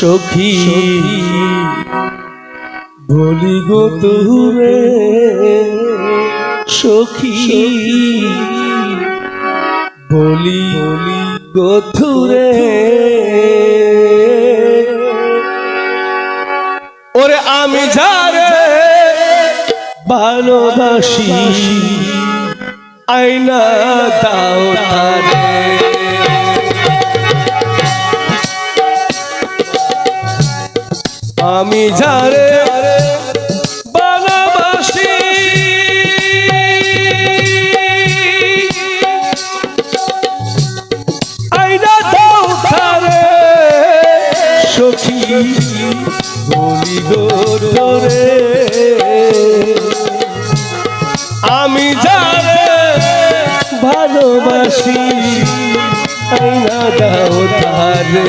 সখী, বলি গো তুরে, সখী, বলি গো তুরে। ওরে আমি যারে ভালোবাসি আইনা দাও তারে। আমি যারে ভালোবাসি আইনা দাও তারে সখী বলি গো আমি যারে ভালোবাসি। আইনা দাও তারে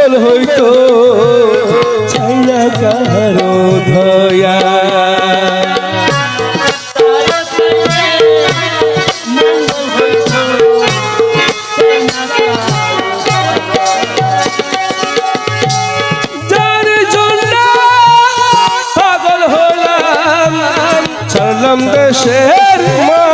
মঙ্গল হইতো। না কারও ধয়া। পাগল দেশের মাইয়া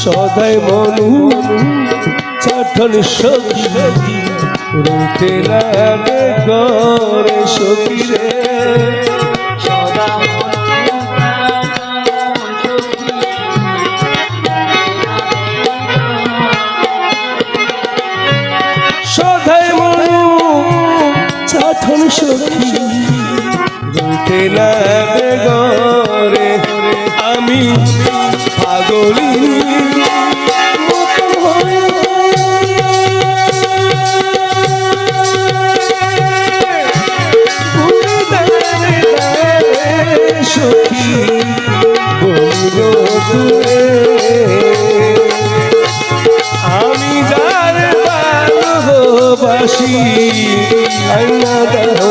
সদাই মনু চাঠন সখী রুতে লাগে করে সখী রে সদাই মনু গরে আমি তুরে আমি যার ভালোবাসি আইনা দাও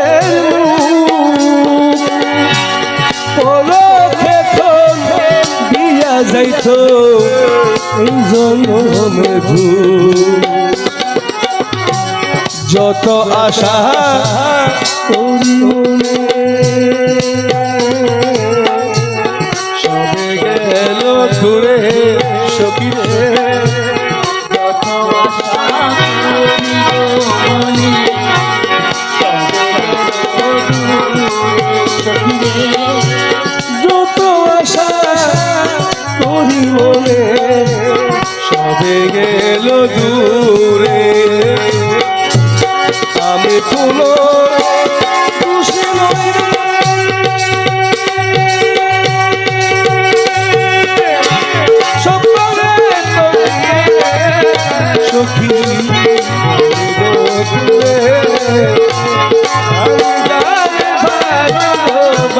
যাইতো এই জন্মের যত আশা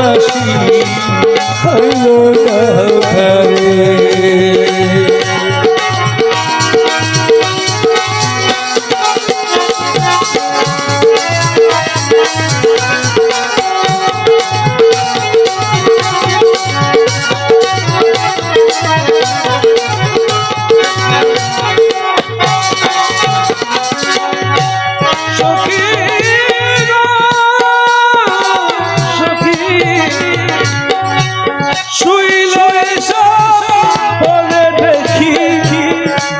ভালোবাসি। হইল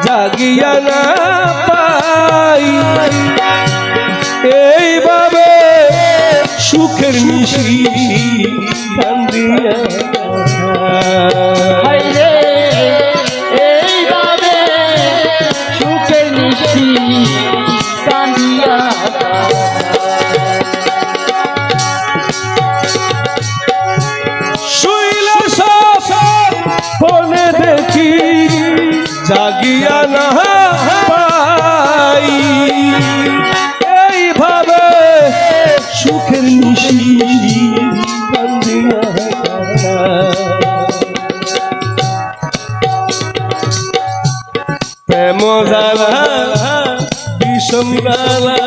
জাগিয়া না পাই। এইভাবে সুখের মিশি কান্দিয়া জাগিয়া না পাই। এইভাবে সুখের মিশি প্রেম জ্বালা বিষম জ্বালা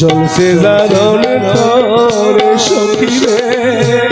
জলসে জাগন করে সখিরে বোঝালা